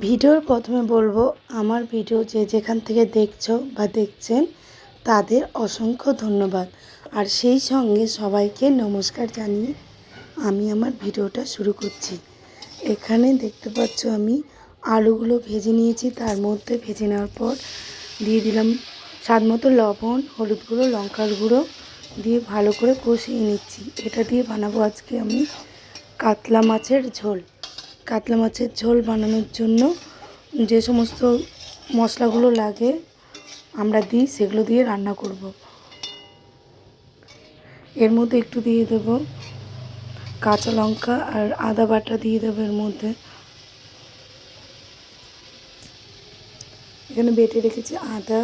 ভিডিওর প্রথমে বলব, আমার ভিডিও যে যেখান থেকে দেখছ বা দেখছেন, তাদের অসংখ্য ধন্যবাদ। আর সেই সঙ্গে সবাইকে নমস্কার জানিয়ে আমি আমার ভিডিওটা শুরু করছি। এখানে দেখতে পাচ্ছ আমি আলুগুলো ভেজে নিয়েছি, তার মধ্যে ভেজে নেওয়ার পর দিয়ে দিলাম স্বাদ মতো লবণ, হলুদ গুঁড়ো, লঙ্কার গুঁড়ো দিয়ে ভালো করে কষিয়ে নিচ্ছি। এটা দিয়ে বানাবো আজকে আমি কাতলা মাছের ঝোল। কাতলা মাছের ঝোল বানানোর জন্য যে সমস্ত মশলাগুলো লাগে, আমরা দিই, সেগুলো দিয়ে রান্না করব। এর মধ্যে একটু দিয়ে দেব কাঁচা লঙ্কা আর আদা বাটা দিয়ে দেবো এর মধ্যে। এখানে বেটে রেখেছি আদা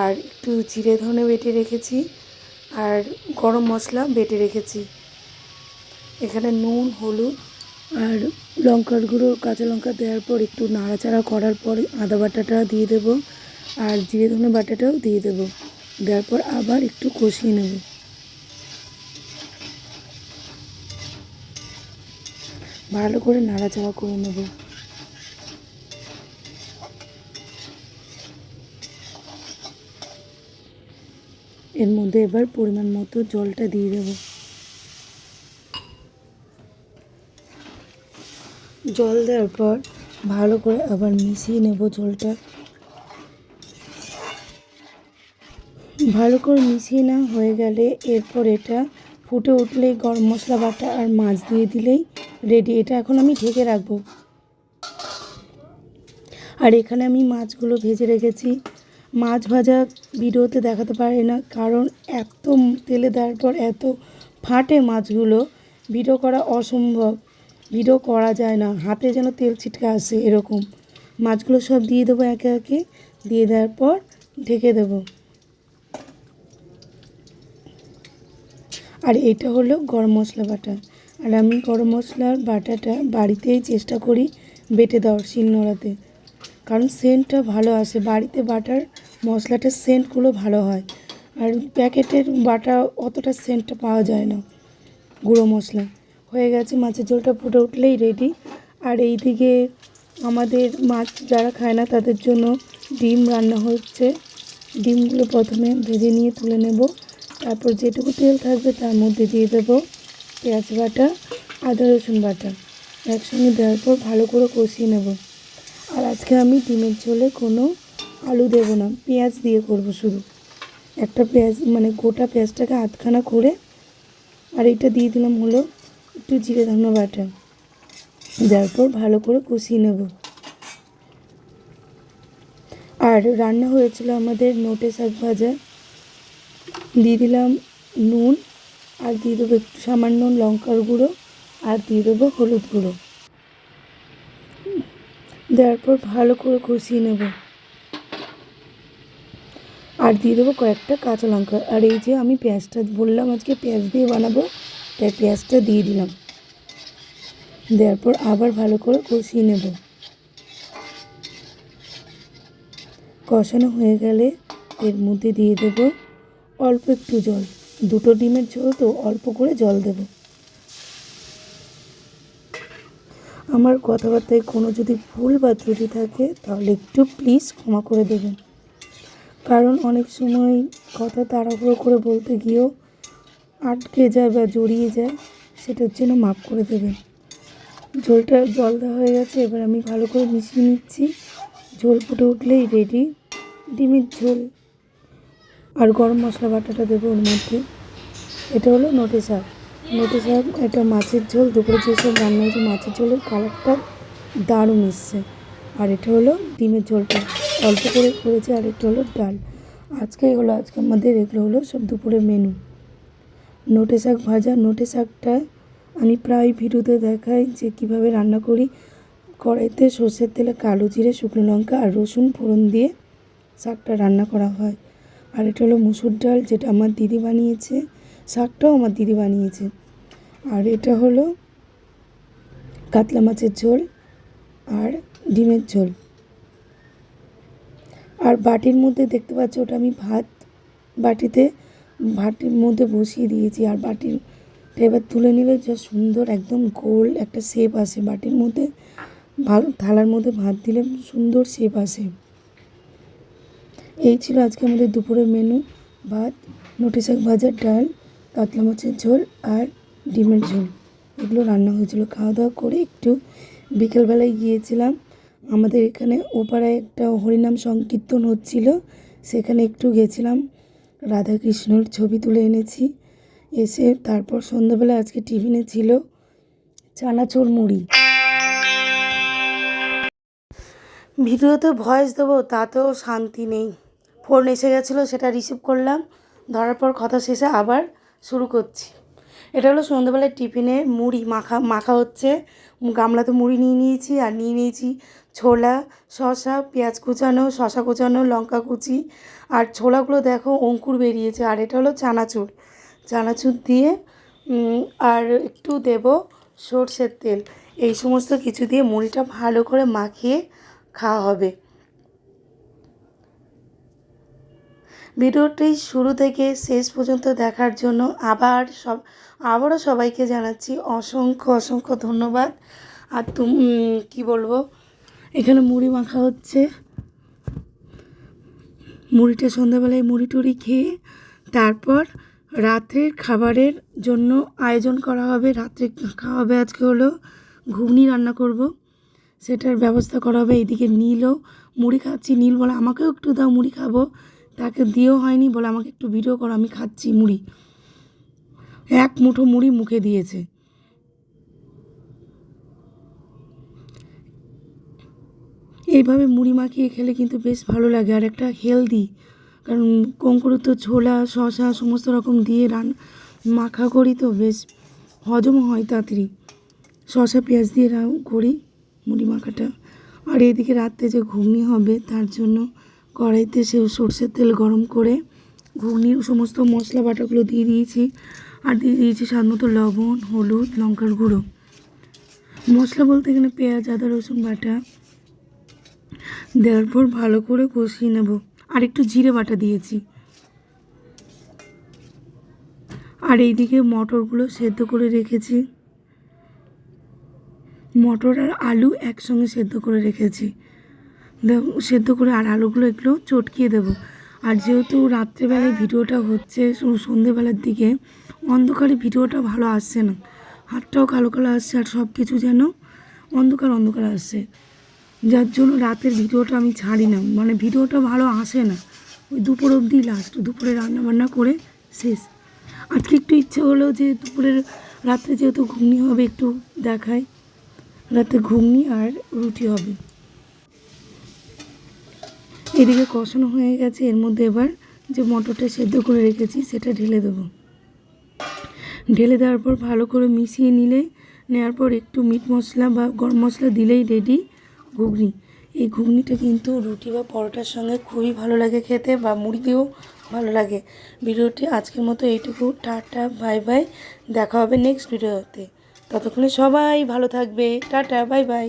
আর একটু জিরে ধনে বেটে রেখেছি আর গরম মশলা বেটে রেখেছি। এখানে নুন, হলুদ আর লঙ্কার গুঁড়ো, কাঁচা লঙ্কা দেওয়ার পর একটু নাড়াচাড়া করার পর আদা বাটাটা দিয়ে দেব আর জিরে ধনে বাটাটাও দিয়ে দেব। দেওয়ার পর আবার একটু কষিয়ে নেব। ভালো করে নাড়াচাড়া করে নেব। এর মধ্যে এবার পরিমাণ মতো জলটা দিয়ে দেবো। জল দেওয়ার পর ভালো করে আবার মিশিয়ে নেব জলটা। ভালো করে মিশিয়ে না হয়ে গেলে এরপর এটা ফুটে উঠলেই গরম মশলা, বাটা আর মাছ দিয়ে দিলেই রেডি এটা এখন আমি ঢেকে রাখব। আর এখানে আমি মাছগুলো ভেজে রেখেছি। মাছ ভাজা ভিডিওতে দেখাতে পারি না, কারণ এত তেলে দেওয়ার পর এত ফাটে মাছগুলো। ভিডিও করা অসম্ভব। ভিডিও করা যায় না। হাতে যেন তেল ছিটকে আসে এরকম। মাছগুলো সব দিয়ে দেবো একে একে। দিয়ে দেওয়ার পর ঢেকে দেবো। আর এটা হলো গরম মশলা বাটা। আর আমি গরম মশলার বাটাটা বাড়িতেই চেষ্টা করি বেটে দেওয়ার শিলনোড়াতে কারণ সেন্টটা ভালো আসে। বাড়িতে বাটার মশলাটার সেন্টগুলো ভালো হয়। আর প্যাকেটের বাটা অতটা সেন্টটা পাওয়া যায় না। গুঁড়ো মশলা। হয়ে গেছে, মাছের ঝোলটা ফুটে উঠলেই রেডি আর এই দিকে আমাদের মাছ যারা খায় না, তাদের জন্য ডিম রান্না হচ্ছে। ডিমগুলো প্রথমে ভেজে নিয়ে তুলে নেব। তারপর যেটুকু তেল থাকবে, তার মধ্যে দিয়ে দেব পেঁয়াজ বাটা, আদা রসুন বাটা। একসঙ্গে দেওয়ার পর ভালো করে কষিয়ে নেব। আর আজকে আমি ডিমের ঝোলে কোনো আলু দেব না, পেঁয়াজ দিয়ে করব শুধু। একটা পেঁয়াজ মানে গোটা পেঁয়াজটাকে আধখানা করে, আর এটা দিয়ে দিলাম হলো একটু জিরে ধনে বাটা। দেওয়ার পর ভালো করে কষিয়ে নেব। আর রান্না হয়েছিল আমাদের নোটে শাক ভাজা। দিয়ে দিলাম নুন, আর দিয়ে দেবো একটু সামান্য লঙ্কার গুঁড়ো, আর দিয়ে দেবো হলুদ গুঁড়ো। দেওয়ার পর ভালো করে কষিয়ে নেব। আর দিয়ে দেবো কয়েকটা কাঁচা লঙ্কা। আর এই যে আমি পেঁয়াজটা বললাম আজকে পেঁয়াজ দিয়ে বানাবো। তাই পেঁয়াজটা দিয়ে দিলাম। দেওয়ার পর আবার ভালো করে কষিয়ে নেব। কষানো হয়ে গেলে এর মধ্যে দিয়ে দেব অল্প একটু জল। দুটো ডিমের ঝোল তো অল্প করে জল দেব। আমার কথাবার্তায় কোনো যদি ভুল বা ত্রুটি থাকে, তাহলে একটু প্লিজ ক্ষমা করে দেবেন। কারণ অনেক সময় কথা তাড়াহুড়ো করে বলতে গিয়েও আটকে যায় বা জড়িয়ে যায়, সেটার জন্য মাপ করে দেবেন। ঝোলটা জল দেওয়া হয়ে গেছে, এবার আমি ভালো করে মিশিয়ে নিচ্ছি। ঝোল ফুটে উঠলেই রেডি ডিমের ঝোল আর গরম মশলা বাটাটা দেবো ওর মধ্যে। এটা হলো নোটে শাক। নোটে শাক, এটা মাছের ঝোল। দুপুরে যেসব রান্না হয়েছে, মাছের ঝোলের কালারটা দারুণ এসছে। আর এটা হলো ডিমের ঝোলটা। অল্প করে করেছে, আর এটা হলো ডাল। আজকে হলো আজকে আমাদের এগুলো হলো সব দুপুরের মেনু নোটে শাক ভাজা, নোটে শাকটা আমি প্রায় ভিডিওতে দেখাই যে কীভাবে রান্না করি। কড়াইতে সর্ষের তেলে, কালো জিরে, শুকনো লঙ্কা আর রসুন ফোড়ন দিয়ে শাকটা রান্না করা হয়। আর এটা হলো মুসুর ডাল, যেটা আমার দিদি বানিয়েছে। শাকটাও আমার দিদি বানিয়েছে। আর এটা হলো কাতলা মাছের ঝোল আর ডিমের ঝোল। আর বাটির মধ্যে দেখতে পাচ্ছ ওটা আমি ভাত বাটিতে বাটির মধ্যে বসিয়ে দিয়েছি আর বাটির এবার তুলে নিলে যা সুন্দর, একদম গোল একটা শেপ আসে। বাটির মধ্যে ভালো থালার মধ্যে ভাত দিলে সুন্দর শেপ আসে। এই ছিল আজকে আমাদের দুপুরের মেনু ভাত নোটে শাক ভাজার ডাল, কাতলা মাছের ঝোল আর ডিমের ঝোল। এগুলো রান্না হয়েছিল। খাওয়া দাওয়া করে একটু বিকেলবেলায় গিয়েছিলাম। আমাদের এখানে ওপাড়ায় একটা হরিনাম সংকীর্তন হচ্ছিল। সেখানে একটু গেছিলাম। রাধাকৃষ্ণর ছবি তুলে এনেছি। এসে তারপর সন্ধ্যাবেলা আজকে টিফিনে ছিল চানাচুর মুড়ি। ভিডিওতে ভয়েস দেবো, তাতেও শান্তি নেই। ফোন এসে গেছিল, সেটা রিসিভ করলাম। ধরার পর কথা শেষে আবার শুরু করছি। এটা হলো সন্ধ্যাবেলায় টিফিনে মুড়ি মাখা মাখা হচ্ছে। গামলাতে মুড়ি নিয়ে নিয়েছি, আর নিয়ে নিয়েছি ছোলা, শসা, পেঁয়াজ কুচানো, শসা কুচানো, লঙ্কা কুচি আর ছোলাগুলো দেখো অঙ্কুর বেরিয়েছে, আর এটা হলো চানাচুর। চানাচুর দিয়ে আর একটু দেব সর্ষের তেল। এই সমস্ত কিছু দিয়ে মুড়িটা ভালো করে মাখিয়ে খাওয়া হবে। ভিডিওটি শুরু থেকে শেষ পর্যন্ত দেখার জন্য আবার সব, আবারও সবাইকে জানাচ্ছি অসংখ্য অসংখ্য ধন্যবাদ। আর তুমি কী বলব? এখানে মুড়ি মাখা হচ্ছে। মুড়িটা সন্ধ্যাবেলায় মুড়ি টুড়ি খেয়ে তারপর রাত্রের খাবারের জন্য আয়োজন করা হবে। রাত্রে খাওয়া হবে আজকে হলো ঘুগনি রান্না করব। সেটার ব্যবস্থা করা হবে। এইদিকে নীলও মুড়ি খাচ্ছি। নীল বলে, আমাকেও একটু দাও মুড়ি খাব। তাকে দিয়েও হয়নি। বলে, আমাকে একটু ভিডিও করো, আমি খাচ্ছি মুড়ি। এক মুঠো মুড়ি মুখে দিয়েছে। এইভাবে মুড়ি মাখিয়ে খেলে কিন্তু বেশ ভালো লাগে আর একটা হেলদি কারণ কঙ্কুর তো ছোলা শশা সমস্ত রকম দিয়ে রান, মাখা করি তো বেশ হজম হয় তাড়াতাড়ি। শশা পেঁয়াজ দিয়ে করি মুড়ি মাখাটা। আর এদিকে রাত্রে যে ঘুগনি হবে তার জন্য কড়াইতে সে সর্ষের তেল গরম করে ঘুগনির সমস্ত মশলা বাটাগুলো দিয়ে দিয়েছি আর দিয়ে দিয়েছি মতো লবণ, হলুদ, লঙ্কার গুঁড়ো। মশলা বলতে এখানে পেঁয়াজ, আদা, রসুন বাটা দেওয়ার পর ভালো করে কষিয়ে নেব। আর একটু জিরে বাটা দিয়েছি। আর এইদিকে মটরগুলো সেদ্ধ করে রেখেছি। মটর আর আলু একসঙ্গে সেদ্ধ করে রেখেছি। সেদ্ধ করে আর আলুগুলো এগুলো চটকিয়ে দেবো। আর যেহেতু রাত্রেবেলায় ভিডিওটা হচ্ছে সন্ধেবেলার দিকে, অন্ধকারে ভিডিওটা ভালো আসছে না। হাতটাও কালো কালো আসছে আর সব কিছু যেন অন্ধকার অন্ধকার আসছে। যার জন্য রাতের ভিডিওটা আমি ছাড়ি না। মানে ভিডিওটা ভালো আসে না। ওই দুপুর অবধি লাস্ট দুপুরে রান্নাবান্না করে শেষ। আজকে একটু ইচ্ছে হলো যে দুপুরের রাত্রে যেহেতু ঘুগনি হবে একটু দেখাই। রাতে ঘুগনি আর রুটি হবে। এদিকে কষানো হয়ে গেছে। এর মধ্যে এবার যে মটরটা সেদ্ধ করে রেখেছি, সেটা ঢেলে দেবো। ঢেলে দেওয়ার পর ভালো করে মিশিয়ে নিলে, নেওয়ার পর একটু মিট মশলা বা গরম মশলা দিলেই রেডি ঘুগনি। এই ঘুগনিটা কিন্তু রুটি বা পরোটার সঙ্গে খুবই ভালো লাগে খেতে বা মুড়ি দিয়েও ভালো লাগে। ভিডিওটি আজকের মতো এইটুকু। Tata, bye bye. দেখা হবে নেক্সট ভিডিওতে। ততক্ষণে সবাই ভালো থাকবে। Tata, bye bye.